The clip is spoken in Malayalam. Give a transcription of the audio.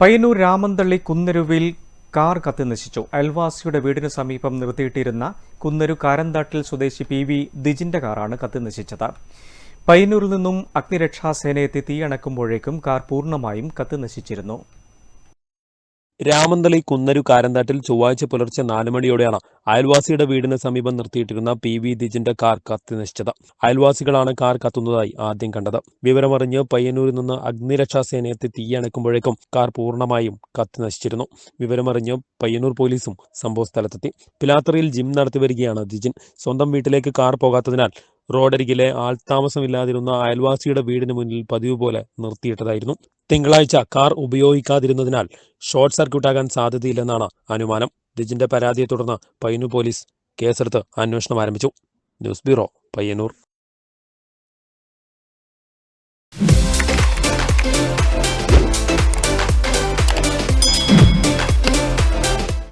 പയ്യന്നൂർ രാമന്തള്ളി കുന്നരുവിൽ കാർ കത്തിനശിച്ചു അയൽവാസിയുടെ വീടിന് സമീപം നിർത്തിയിട്ടിരുന്ന കുന്നരു കാരന്താട്ടിൽ സ്വദേശി പി വി ദിജിന്റെ കാറാണ് കത്തിനശിച്ചത് പയ്യന്നൂരിൽ നിന്നും അഗ്നിരക്ഷാസേന എത്തി തീയണക്കുമ്പോഴേക്കും കാർ പൂർണമായും കത്തിനശിച്ചിരുന്നു രാമന്തളി കുന്നരു കാരന്താട്ടിൽ ചൊവ്വാഴ്ച പുലർച്ചെ നാല് മണിയോടെയാണ് അയൽവാസിയുടെ വീടിന് സമീപം നിർത്തിയിട്ടിരുന്ന പി വി ദിജിന്റെ കാർ കത്തി നശിച്ചത്. അയൽവാസികളാണ് കാർ കത്തുന്നതായി ആദ്യം കണ്ടത്. വിവരമറിഞ്ഞ് പയ്യന്നൂരിൽ നിന്ന് അഗ്നിരക്ഷാസേന എത്തി തീയണക്കുമ്പോഴേക്കും കാർ പൂർണമായും കത്തിനശിച്ചിരുന്നു വിവരമറിഞ്ഞ് പയ്യന്നൂർ പോലീസും സംഭവ സ്ഥലത്തെത്തി പിലാത്തറയിൽ ജിം നടത്തി വരികയാണ് ദിജിൻ. സ്വന്തം വീട്ടിലേക്ക് കാർ പോകാത്തതിനാൽ റോഡരികിലെ ആൾത്താമസമില്ലാതിരുന്ന അയൽവാസിയുടെ വീടിന് മുന്നിൽ പതിവ് പോലെ നിർത്തിയിട്ടതായിരുന്നു. തിങ്കളാഴ്ച കാർ ഉപയോഗിക്കാതിരുന്നതിനാൽ ഷോർട്ട് സർക്യൂട്ടാകാൻ സാധ്യതയില്ലെന്നാണ് അനുമാനം. ദിജിന്റെ പരാതിയെ തുടർന്ന് പയ്യന്നൂർ പോലീസ് കേസെടുത്ത് അന്വേഷണം ആരംഭിച്ചു. News bureau Payyanur.